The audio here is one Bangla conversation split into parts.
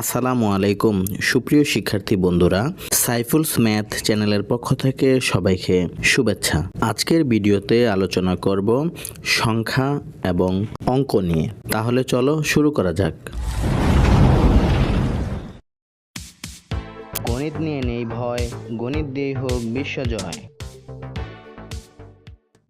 আসসালামু আলাইকুম, সুপ্রিয় শিক্ষার্থী বন্ধুরা, সাইফুলস ম্যাথ চ্যানেলের পক্ষ থেকে সবাইকে শুভেচ্ছা। আজকের ভিডিওতে আলোচনা করব সংখ্যা এবং অঙ্ক নিয়ে। তাহলে চলো শুরু করা যাক। গণিত নিয়ে নেই ভয়, গণিত দিয়েই হোক বিশ্বজয়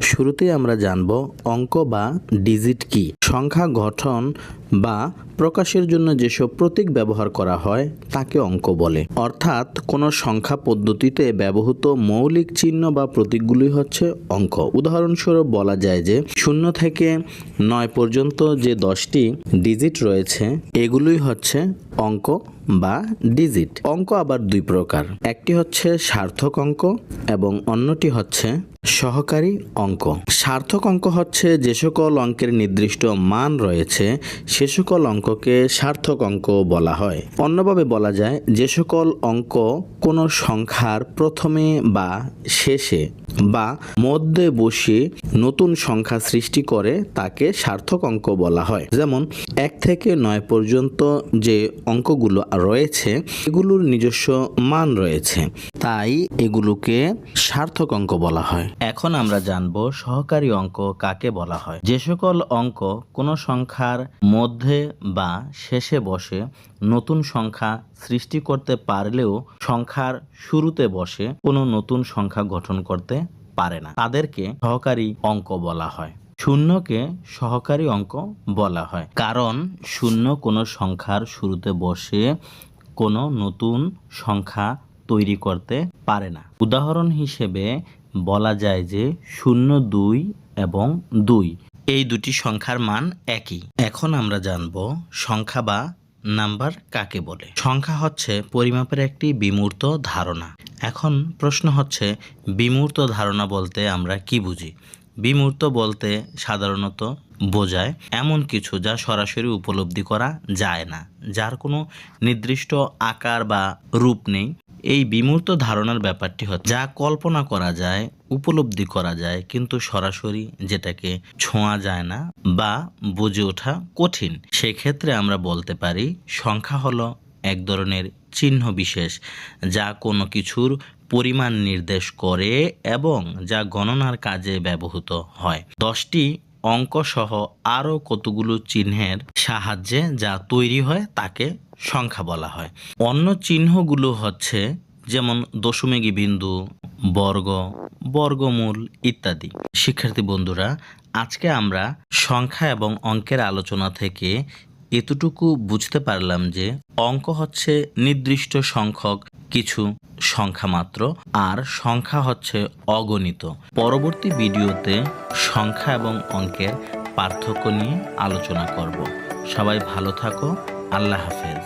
শুরুতেই আমরা জানব অঙ্ক বা ডিজিট কি। সংখ্যা গঠন বা প্রকাশের জন্য যেসব প্রতীক ব্যবহার করা হয়, তাকে অঙ্ক বলে। অর্থাৎ, কোনো সংখ্যা পদ্ধতিতে ব্যবহৃত মৌলিক চিহ্ন বা প্রতীকগুলি হচ্ছে অঙ্ক। উদাহরণস্বরূপ বলা যায় যে, শূন্য থেকে নয় পর্যন্ত যে দশটি ডিজিট রয়েছে, এগুলোই হচ্ছে অঙ্ক বা ডিজিট। অঙ্ক আবার দুই প্রকার। একটি হচ্ছে সার্থক অঙ্ক এবং অন্যটি হচ্ছে সহকারী অঙ্ক। সার্থক অঙ্ক হচ্ছে যে সকল অঙ্কের নির্দিষ্ট মান রয়েছে, সে সকল অঙ্ককে সার্থক অঙ্ক বলা হয়। অন্যভাবে বলা যায়, যে সকল অঙ্ক কোনো সংখ্যার প্রথমে বা শেষে বা মধ্যে বসে নতুন সংখ্যা সৃষ্টি করে, তাকে সার্থক অঙ্ক বলা হয়। যেমন, এক থেকে নয় পর্যন্ত যে অঙ্কগুলো রয়েছে, এগুলোর নিজস্ব মান রয়েছে। তাই এগুলোকে সার্থক অঙ্ক বলা হয়। এখন আমরা জানব সহকারী অঙ্ক কাকে বলা হয়। যে সকল অঙ্ক কোনো সংখ্যার মধ্যে বা শেষে বসে নতুন সংখ্যা সৃষ্টি করতে পারলেও সংখ্যার শুরুতে বসে কোনো নতুন সংখ্যা গঠন করতে পারে না। তাদেরকে সহকারী অঙ্ক বলা হয়। শূন্যকে সহকারী অঙ্ক বলা হয়। কারণ শূন্য কোনো সংখ্যার শুরুতে বসে কোনো নতুন সংখ্যা তৈরি করতে পারে না। উদাহরণ হিসেবে বলা যায় যে শূন্য দুই এবং দুই। এই দুটি সংখ্যার মান একই। এখন আমরা জানব সংখ্যা বা নাম্বার কাকে বলে। সংখ্যা হচ্ছে পরিমাপের একটি বিমূর্ত ধারণা। এখন প্রশ্ন হচ্ছে, বিমূর্ত ধারণা বলতে আমরা কি বুঝি? বিমূর্ত বলতে সাধারণত বোঝায় এমন কিছু যা সরাসরি উপলব্ধি করা যায় না, যার কোনো নির্দিষ্ট আকার বা রূপ নেই। এই বিমূর্ত ধারণার ব্যাপারটি হচ্ছে, যা কল্পনা করা যায়, উপলব্ধি করা যায়, কিন্তু সরাসরি যেটাকে ছোঁয়া যায় না বা বুঝে ওঠা কঠিন। সেক্ষেত্রে আমরা বলতে পারি, সংখ্যা হলো এক ধরনের চিহ্ন বিশেষ, যা কোনো কিছুর পরিমাণ নির্দেশ করে এবং যা গণনার কাজে ব্যবহৃত হয়। দশটি অঙ্ক সহ আরও কতগুলো চিহ্নের সাহায্যে যা তৈরি হয় তাকে সংখ্যা বলা হয়। অন্য চিহ্নগুলো হচ্ছে যেমন দশমিকী বিন্দু, বর্গ, বর্গমূল ইত্যাদি। শিক্ষার্থী বন্ধুরা, আজকে আমরা সংখ্যা এবং অঙ্কের আলোচনা থেকে এতটুকু বুঝতে পারলাম যে অঙ্ক হচ্ছে নির্দিষ্ট সংখ্যক কিছু সংখ্যা মাত্র, আর সংখ্যা হচ্ছে অগণিত। পরবর্তী ভিডিওতে সংখ্যা এবং অঙ্কের পার্থক্য নিয়ে আলোচনা করব। সবাই ভালো থাকো, আল্লাহ হাফেজ।